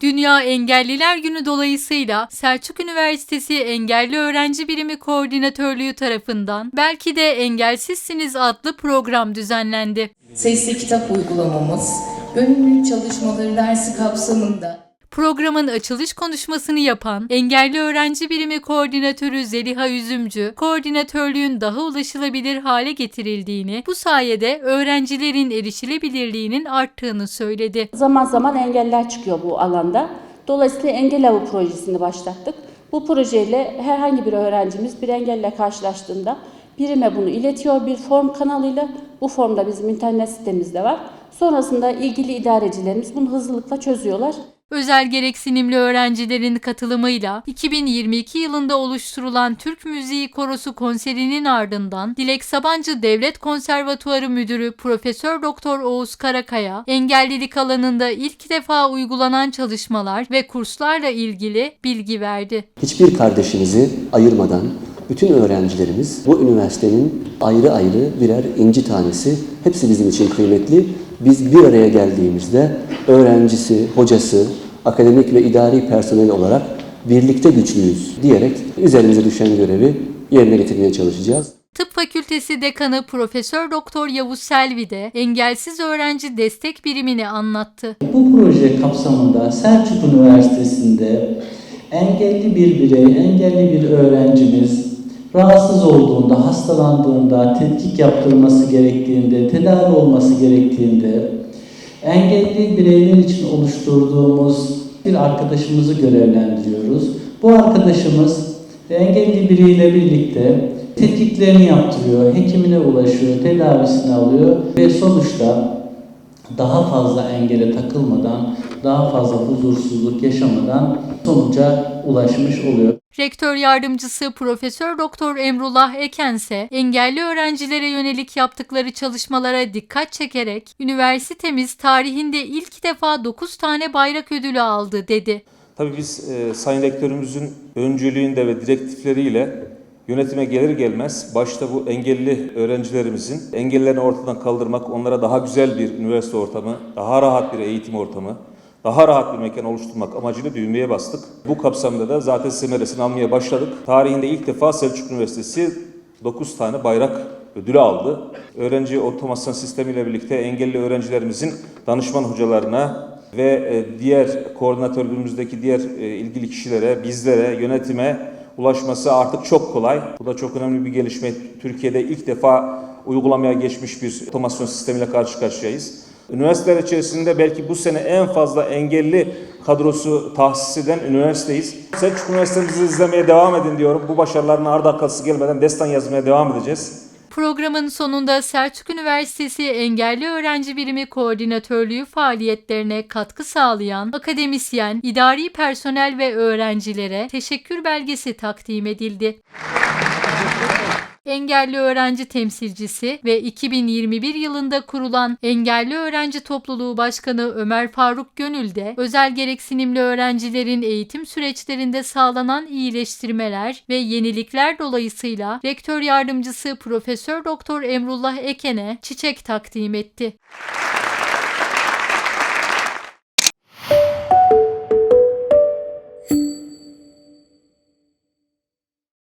Dünya Engelliler Günü dolayısıyla Selçuk Üniversitesi Engelli Öğrenci Birimi Koordinatörlüğü tarafından Belki de Engelsizsiniz adlı program düzenlendi. Sesli kitap uygulamamız, gönüllülük çalışmaları dersi kapsamında Programın açılış konuşmasını yapan Engelli Öğrenci Birimi Koordinatörü Zeliha Üzümcü, koordinatörlüğün daha ulaşılabilir hale getirildiğini, bu sayede öğrencilerin erişilebilirliğinin arttığını söyledi. Zaman zaman engeller çıkıyor bu alanda. Dolayısıyla Engel Avı projesini başlattık. Bu projeyle herhangi bir öğrencimiz bir engelle karşılaştığında birime bunu iletiyor bir form kanalıyla. Bu formda bizim internet sitemizde var. Sonrasında ilgili idarecilerimiz bunu hızlılıkla çözüyorlar. Özel gereksinimli öğrencilerin katılımıyla 2022 yılında oluşturulan Türk Müziği Korosu konserinin ardından Dilek Sabancı Devlet Konservatuarı Müdürü Profesör Doktor Oğuz Karakaya, engellilik alanında ilk defa uygulanan çalışmalar ve kurslarla ilgili bilgi verdi. Hiçbir kardeşimizi ayırmadan bütün öğrencilerimiz bu üniversitenin ayrı ayrı birer inci tanesi. Hepsi bizim için kıymetli. Biz bir araya geldiğimizde öğrencisi, hocası, akademik ve idari personel olarak birlikte güçlüyüz diyerek üzerimize düşen görevi yerine getirmeye çalışacağız. Tıp Fakültesi Dekanı Profesör Doktor Yavuz Selvi de engelsiz öğrenci destek birimini anlattı. Bu proje kapsamında Selçuk Üniversitesi'nde engelli bir birey, engelli bir öğrencimiz rahatsız olduğunda, hastalandığında, tetkik yaptırılması gerektiğinde, tedavi olması gerektiğinde engelli bireyler için oluşturduğumuz bir arkadaşımızı görevlendiriyoruz. Bu arkadaşımız engelli biriyle birlikte tetkiklerini yaptırıyor, hekimine ulaşıyor, tedavisini alıyor ve sonuçta daha fazla engele takılmadan, daha fazla huzursuzluk yaşamadan sonuca ulaşmış oluyor. Rektör yardımcısı Profesör Doktor Emrullah Ekense engelli öğrencilere yönelik yaptıkları çalışmalara dikkat çekerek üniversitemiz tarihinde ilk defa 9 tane bayrak ödülü aldı dedi. Tabii biz e, Sayın Rektörümüzün öncülüğünde ve direktifleriyle yönetime gelir gelmez başta bu engelli öğrencilerimizin engellerini ortadan kaldırmak, onlara daha güzel bir üniversite ortamı, daha rahat bir eğitim ortamı, daha rahat bir mekan oluşturmak amacıyla düğmeye bastık. Bu kapsamda da zaten semeresini almaya başladık. Tarihinde ilk defa Selçuk Üniversitesi 9 tane bayrak ödülü aldı. Öğrenci otomasyon sistemiyle birlikte engelli öğrencilerimizin danışman hocalarına ve e, diğer koordinatörlüğümüzdeki diğer e, ilgili kişilere, bizlere, yönetime ulaşması artık çok kolay. Bu da çok önemli bir gelişme. Türkiye'de ilk defa uygulamaya geçmiş bir otomasyon sistemiyle karşı karşıyayız. Üniversiteler içerisinde belki bu sene en fazla engelli kadrosu tahsis eden üniversiteyiz. Selçuk Üniversitemizi izlemeye devam edin diyorum. Bu başarıların ardı arkası gelmeden destan yazmaya devam edeceğiz. Programın sonunda Selçuk Üniversitesi Engelli Öğrenci Birimi Koordinatörlüğü faaliyetlerine katkı sağlayan akademisyen, idari personel ve öğrencilere teşekkür belgesi takdim edildi. Engelli Öğrenci Temsilcisi ve 2021 yılında kurulan Engelli Öğrenci Topluluğu Başkanı Ömer Faruk Gönül de özel gereksinimli öğrencilerin eğitim süreçlerinde sağlanan iyileştirmeler ve yenilikler dolayısıyla Rektör Yardımcısı Profesör Doktor Emrullah Eken'e çiçek takdim etti.